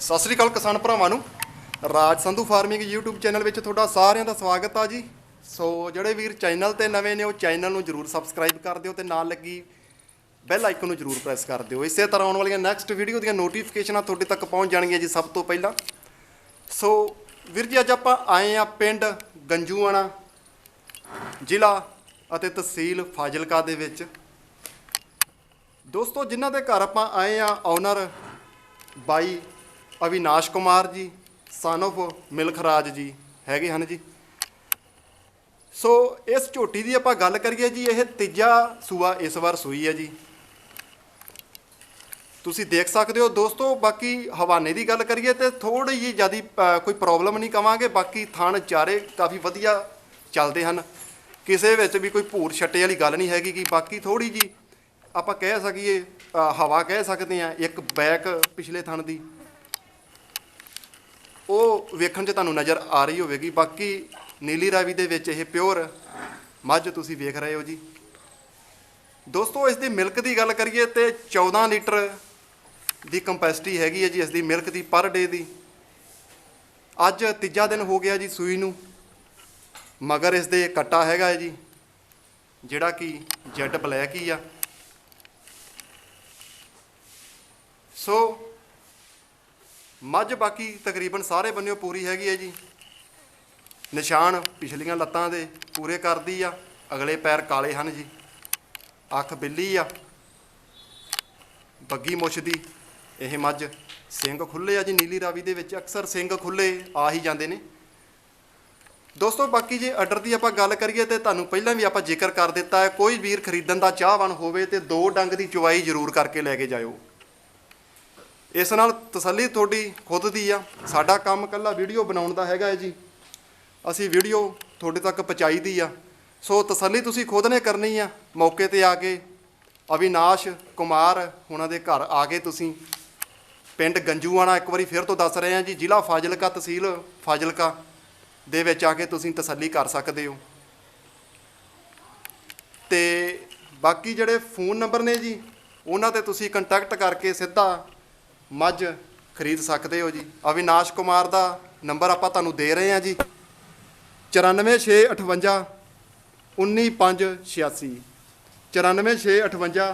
ਸਤਿ ਸ੍ਰੀ ਅਕਾਲ ਕਿਸਾਨ ਭਰਾਵਾਂ ਨੂੰ। Raj Sandhu farming YouTube channel ਵਿੱਚ ਤੁਹਾਡਾ ਸਾਰਿਆਂ ਦਾ ਸਵਾਗਤ ਆ ਜੀ। ਸੋ ਜਿਹੜੇ ਵੀਰ ਚੈਨਲ ਤੇ ਨਵੇਂ ਨੇ, ਉਹ ਚੈਨਲ ਨੂੰ ਜਰੂਰ ਸਬਸਕ੍ਰਾਈਬ ਕਰ ਦਿਓ ਤੇ ਨਾਲ ਲੱਗੀ ਬੈਲ ਆਈਕਨ ਨੂੰ ਜਰੂਰ ਪ੍ਰੈਸ ਕਰ ਦਿਓ। ਇਸੇ ਤਰ੍ਹਾਂ ਆਉਣ ਵਾਲੀਆਂ ਨੈਕਸਟ ਵੀਡੀਓ ਦੀਆਂ ਨੋਟੀਫਿਕੇਸ਼ਨਾਂ ਤੁਹਾਡੇ ਤੱਕ ਪਹੁੰਚ ਜਾਣਗੀਆਂ ਜੀ ਸਭ ਤੋਂ ਪਹਿਲਾਂ। ਸੋ ਵੀਰ ਜੀ, ਅੱਜ ਆਪਾਂ ਆਏ ਆ ਪਿੰਡ ਗੰਜੂਆਣਾ ਜ਼ਿਲ੍ਹਾ ਅਤੇ ਤਹਿਸੀਲ ਫਾਜ਼ਿਲਕਾ ਦੇ ਵਿੱਚ। ਦੋਸਤੋ, ਜਿਨ੍ਹਾਂ ਦੇ ਘਰ ਆਪਾਂ ਆਏ ਆ owner by Avinash Kumar ji son of ਮਿਲਖਰਾਜ ਜੀ, ਹੈਗੇ ਹਨ ਜੀ। ਸੋ ਇਸ ਝੋਟੀ ਦੀ ਆਪਾਂ ਗੱਲ ਕਰੀਏ ਜੀ, ਇਹ ਤੀਜਾ ਸੂਆ ਇਸ ਵਾਰ ਸੂਈ ਹੈ ਜੀ। ਤੁਸੀਂ ਦੇਖ ਸਕਦੇ ਹੋ ਦੋਸਤੋ, ਬਾਕੀ ਹਵਾਨੇ ਦੀ ਗੱਲ ਕਰੀਏ ਤੇ ਥੋੜੀ ਜਿਹੀ ਜਿਆਦੀ ਕੋਈ ਪ੍ਰੋਬਲਮ ਨਹੀਂ ਕਵਾਂਗੇ, ਬਾਕੀ ਥਣ ਚਾਰੇ ਕਾਫੀ ਵਧੀਆ ਚੱਲਦੇ ਹਨ। ਕਿਸੇ ਵਿੱਚ ਵੀ ਕੋਈ ਭੂਰ ਛੱਟੇ ਵਾਲੀ ਗੱਲ ਨਹੀਂ ਹੈਗੀ ਕਿ ਬਾਕੀ ਥੋੜੀ ਜੀ ਆਪਾਂ ਕਹਿ ਸਕੀਏ ਹਵਾ ਕਹਿ ਸਕਦੇ ਆ ਇੱਕ ਬੈਕ ਪਿਛਲੇ ਥਣ ਦੀ। ਉਹ ਵੇਖਣ 'ਚ ਤੁਹਾਨੂੰ ਨਜ਼ਰ ਆ ਰਹੀ ਹੋਵੇਗੀ। ਬਾਕੀ ਨੀਲੀ ਰਾਵੀ ਦੇ ਵਿੱਚ ਇਹ ਪਿਓਰ ਮੱਝ ਤੁਸੀਂ ਵੇਖ ਰਹੇ ਹੋ ਜੀ। ਦੋਸਤੋ, ਇਸ ਦੀ ਮਿਲਕ ਦੀ ਗੱਲ ਕਰੀਏ ਤੇ 14 ਲੀਟਰ ਦੀ ਕੰਪੈਸਿਟੀ ਹੈਗੀ ਹੈ ਜੀ ਇਸ ਦੀ ਮਿਲਕ ਦੀ ਪਰ ਡੇ ਦੀ। ਅੱਜ ਤੀਜਾ ਦਿਨ ਹੋ ਗਿਆ ਜੀ ਸੂਈ ਨੂੰ, ਮਗਰ ਇਸ ਦੇ ਕੱਟਾ ਹੈਗਾ ਹੈ ਜੀ, ਜਿਹੜਾ ਕਿ ਜੈਡ ਬਲੈਕ ਹੀ ਆ। ਸੋ ਮੱਝ ਬਾਕੀ ਤਕਰੀਬਨ ਸਾਰੇ ਬੰਨਿਓ ਪੂਰੀ ਹੈਗੀ ਹੈ ਜੀ। ਨਿਸ਼ਾਨ ਪਿਛਲੀਆਂ ਲੱਤਾਂ ਦੇ ਪੂਰੇ ਕਰਦੀ ਆ, ਅਗਲੇ ਪੈਰ ਕਾਲੇ ਹਨ ਜੀ। ਅੱਖ ਬਿੱਲੀ ਆ। ਬੱਗੀ ਮੁੱਛ ਦੀ ਇਹ ਮੱਝ ਸਿੰਘ ਖੁੱਲੇ ਆ ਜੀ, ਨੀਲੀ ਰਾਵੀ ਦੇ ਵਿੱਚ ਅਕਸਰ ਸਿੰਘ ਖੁੱਲੇ ਆ ਹੀ ਜਾਂਦੇ ਨੇ। ਦੋਸਤੋ, ਬਾਕੀ ਜੇ ਆਰਡਰ ਦੀ ਆਪਾਂ ਗੱਲ ਕਰੀਏ ਤੇ ਤੁਹਾਨੂੰ ਪਹਿਲਾਂ ਵੀ ਆਪਾਂ ਜ਼ਿਕਰ ਕਰ ਦਿੱਤਾ ਹੈ, ਕੋਈ ਵੀਰ ਖਰੀਦਣ ਦਾ ਚਾਹਵਾਨ ਹੋਵੇ ਤੇ ਦੋ ਡੰਗ ਦੀ ਚੁਆਈ ਜ਼ਰੂਰ ਕਰਕੇ ਲੈ ਕੇ ਜਾਇਓ। ਇਸ ਨਾਲ ਤਸੱਲੀ ਤੁਹਾਡੀ ਖੁਦ ਦੀ ਆ। ਸਾਡਾ ਕੰਮ ਕੱਲਾ ਵੀਡੀਓ ਬਣਾਉਣ ਦਾ ਹੈਗਾ ਹੈ ਜੀ। ਅਸੀਂ ਵੀਡੀਓ ਤੁਹਾਡੇ ਤੱਕ ਪਹੁੰਚਾਈ ਦੀ ਆ। ਸੋ ਤਸੱਲੀ ਤੁਸੀਂ ਖੁਦ ਨੇ ਕਰਨੀ ਆ। ਮੌਕੇ ਤੇ ਆ ਕੇ ਅਵਿਨਾਸ਼ ਕੁਮਾਰ ਉਹਨਾਂ ਦੇ ਘਰ ਆ ਕੇ ਤੁਸੀਂ। ਪਿੰਡ ਗੰਜੂਆਣਾ, ਇੱਕ ਵਾਰੀ ਫਿਰ ਤੋਂ ਦੱਸ ਰਹੇ ਆ ਜੀ, ਜ਼ਿਲ੍ਹਾ ਫਾਜ਼ਿਲਕਾ ਤਹਿਸੀਲ ਫਾਜ਼ਿਲਕਾ ਦੇ ਵਿੱਚ ਆ ਕੇ ਤੁਸੀਂ ਤਸੱਲੀ ਕਰ ਸਕਦੇ ਹੋ। ਤੇ ਬਾਕੀ ਜਿਹੜੇ ਫੋਨ ਨੰਬਰ ਨੇ ਜੀ, ਉਹਨਾਂ ਤੇ ਤੁਸੀਂ ਕੰਟੈਕਟ ਕਰਕੇ ਸਿੱਧਾ ਮੱਝ ਖਰੀਦ ਸਕਦੇ ਹੋ ਜੀ। ਅਵਿਨਾਸ਼ ਕੁਮਾਰ ਦਾ ਨੰਬਰ ਆਪਾਂ ਤੁਹਾਨੂੰ ਦੇ ਰਹੇ ਹਾਂ ਜੀ। 94658 19586 94658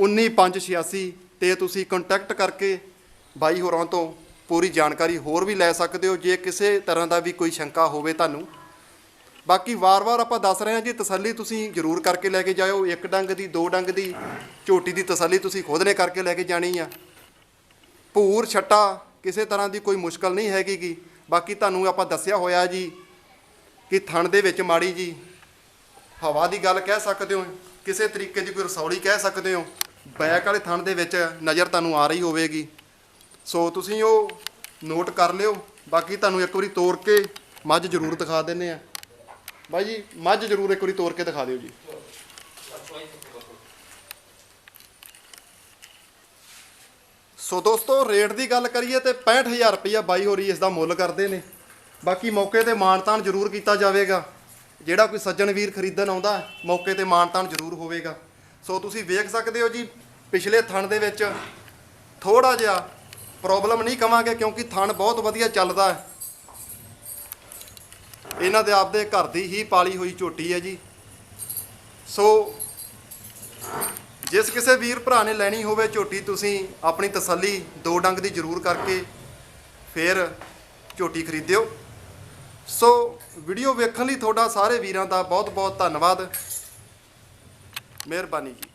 19586 ਤੇ ਤੁਸੀਂ ਕੰਟੈਕਟ ਕਰਕੇ ਬਾਈ ਹੋਰਾਂ ਤੋਂ ਪੂਰੀ ਜਾਣਕਾਰੀ ਹੋਰ ਵੀ ਲੈ ਸਕਦੇ ਹੋ। ਜੇ ਕਿਸੇ ਤਰ੍ਹਾਂ ਦਾ ਵੀ ਕੋਈ ਸ਼ੰਕਾ ਹੋਵੇ ਤੁਹਾਨੂੰ। ਬਾਕੀ ਵਾਰ-ਵਾਰ ਆਪਾਂ ਦੱਸ ਰਹੇ ਹਾਂ ਜੀ, ਤਸੱਲੀ ਤੁਸੀਂ ਜ਼ਰੂਰ ਕਰਕੇ ਲੈ ਕੇ ਜਾਇਓ। ਇੱਕ ਡੰਗ ਦੀ, ਦੋ ਡੰਗ ਦੀ, ਝੋਟੀ ਦੀ ਤਸੱਲੀ ਤੁਸੀਂ ਖੁਦ ਨੇ ਕਰਕੇ ਲੈ ਕੇ ਜਾਣੀ ਆ। ਭੂਰ ਛੱਟਾ ਕਿਸੇ ਤਰ੍ਹਾਂ ਦੀ ਕੋਈ ਮੁਸ਼ਕਲ ਨਹੀਂ ਹੈਗੀ ਗੀ। ਬਾਕੀ ਤੁਹਾਨੂੰ ਆਪਾਂ ਦੱਸਿਆ ਹੋਇਆ ਜੀ ਕਿ ਥਣ ਦੇ ਵਿੱਚ ਮਾੜੀ ਜੀ ਹਵਾ ਦੀ ਗੱਲ ਕਹਿ ਸਕਦੇ ਹੋ, ਕਿਸੇ ਤਰੀਕੇ ਦੀ ਕੋਈ ਰਸੌਲੀ ਕਹਿ ਸਕਦੇ ਹੋ, ਬੈਕ ਵਾਲੇ ਥਣ ਦੇ ਵਿੱਚ ਨਜ਼ਰ ਤੁਹਾਨੂੰ ਆ ਰਹੀ ਹੋਵੇਗੀ। ਸੋ ਤੁਸੀਂ ਉਹ ਨੋਟ ਕਰ ਲਿਓ। ਬਾਕੀ ਤੁਹਾਨੂੰ ਇੱਕ ਵਾਰੀ ਤੋੜ ਕੇ ਮੱਝ ਜ਼ਰੂਰ ਦਿਖਾ ਦਿੰਨੇ ਆ ਬਾਈ ਜੀ, ਮੱਝ ਜ਼ਰੂਰ ਇੱਕ ਵਾਰੀ ਤੋੜ ਕੇ ਦਿਖਾ ਦਿਓ ਜੀ। ਸੋ ਦੋਸਤੋ, ਰੇਟ ਦੀ ਗੱਲ ਕਰੀਏ ਤੇ 65000 ਰੁਪਇਆ ਬਾਈ ਹੋਰੀ ਇਸ ਦਾ ਮੁੱਲ ਕਰਦੇ ਨੇ। ਬਾਕੀ ਮੌਕੇ ਤੇ ਮਾਨਤਾਨ ਜ਼ਰੂਰ ਕੀਤਾ ਜਾਵੇਗਾ। ਜਿਹੜਾ ਕੋਈ ਸੱਜਣ ਵੀਰ ਖਰੀਦਣ ਆਉਂਦਾ, ਮੌਕੇ ਤੇ ਮਾਨਤਾਨ ਜ਼ਰੂਰ ਹੋਵੇਗਾ। ਸੋ ਤੁਸੀਂ ਵੇਖ ਸਕਦੇ ਹੋ ਜੀ, ਪਿਛਲੇ ਥਣ ਦੇ ਵਿੱਚ ਥੋੜਾ ਜਿਹਾ ਪ੍ਰੋਬਲਮ ਨਹੀਂ ਕਵਾਂਗੇ, ਕਿਉਂਕਿ ਥਣ ਬਹੁਤ ਵਧੀਆ ਚੱਲਦਾ ਹੈ। ਇਹਨਾਂ ਦੇ ਆਪਦੇ ਘਰ ਦੀ ਹੀ ਪਾਲੀ ਹੋਈ ਝੋਟੀ ਹੈ ਜੀ। ਸੋ ਜਿਸ ਕਿਸੇ ਵੀਰ ਭਰਾ ਨੇ ਲੈਣੀ ਹੋਵੇ ਝੋਟੀ, ਤੁਸੀਂ ਆਪਣੀ ਤਸੱਲੀ ਦੋ ਡੰਗ ਦੀ ਜ਼ਰੂਰ ਕਰਕੇ ਫਿਰ ਝੋਟੀ ਖਰੀਦਿਓ। ਸੋ ਵੀਡੀਓ ਵੇਖਣ ਲਈ ਤੁਹਾਡਾ ਸਾਰੇ ਵੀਰਾਂ ਦਾ ਬਹੁਤ ਬਹੁਤ ਧੰਨਵਾਦ। ਮਿਹਰਬਾਨੀ ਜੀ।